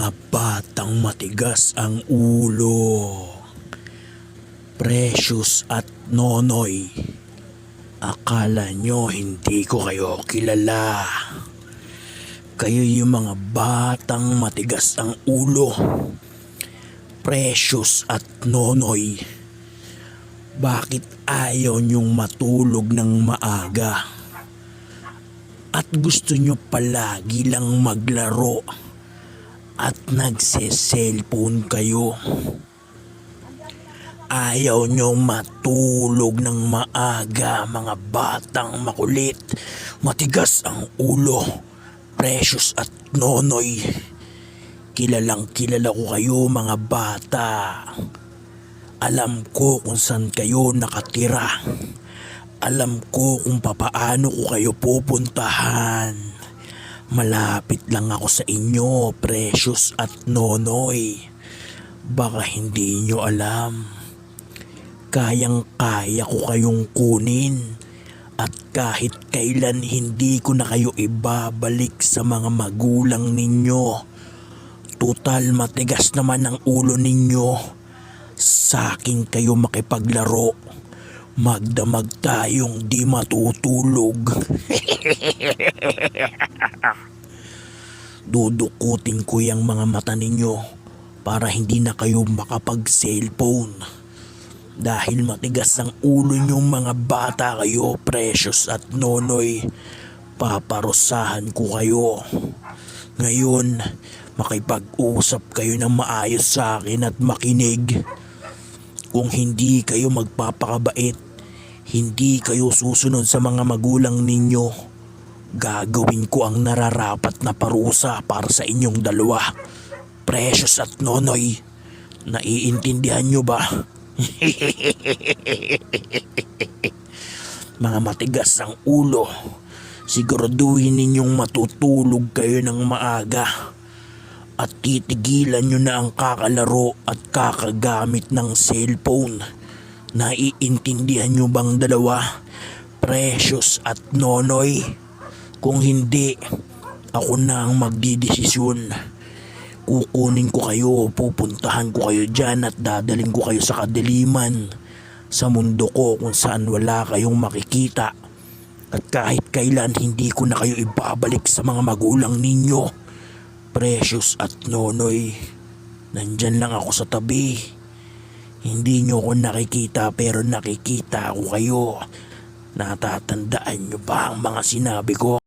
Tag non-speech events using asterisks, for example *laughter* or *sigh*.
Mga batang matigas ang ulo. Precious at Nonoy. Akala nyo hindi ko kayo kilala. Kayo yung mga batang matigas ang ulo. Precious at Nonoy. Bakit ayaw nyong matulog ng maaga? At gusto nyo palagi lang maglaro at nagse-cellphone kayo. Ayaw nyo matulog ng maaga mga batang makulit. Matigas ang ulo. Precious at nonoy. Kilalang kilala ko kayo mga bata. Alam ko kung saan kayo nakatira. Alam ko kung papaano ko kayo pupuntahan. Malapit lang ako sa inyo, Precious at Nonoy. Baka hindi nyo alam. Kayang-kaya ko kayong kunin. At kahit kailan hindi ko na kayo ibabalik sa mga magulang ninyo. Total matigas naman ang ulo ninyo. Sa akin kayo makipaglaro. Magdamag tayong di matutulog. *laughs* Dudukutin ko yung mga mata ninyo para hindi na kayo makapag-cellphone. Dahil matigas ang ulo niyong mga bata kayo, Precious at Nonoy. Paparusahan ko kayo. Ngayon, makipag-usap kayo ng maayos sa akin at makinig. Kung hindi kayo magpapakabait, hindi kayo susunod sa mga magulang ninyo, gagawin ko ang nararapat na parusa para sa inyong dalawa. Precious at Nonoy, naiintindihan nyo ba? *laughs* mga matigas ang ulo, siguraduhin ninyong matutulog kayo ng maaga at titigilan nyo na ang kakalaro at kakagamit ng cellphone. Naiintindihan nyo bang dalawa? Precious at Nonoy? Kung hindi, ako na ang magdidesisyon. Kukunin ko kayo, pupuntahan ko kayo dyan at dadaling ko kayo sa kadiliman. Sa mundo ko kung saan wala kayong makikita. At kahit kailan hindi ko na kayo ibabalik sa mga magulang ninyo. Precious at Nonoy, nandyan lang ako sa tabi. Hindi nyo ako nakikita pero nakikita ako kayo. Natatandaan nyo ba ang mga sinabi ko?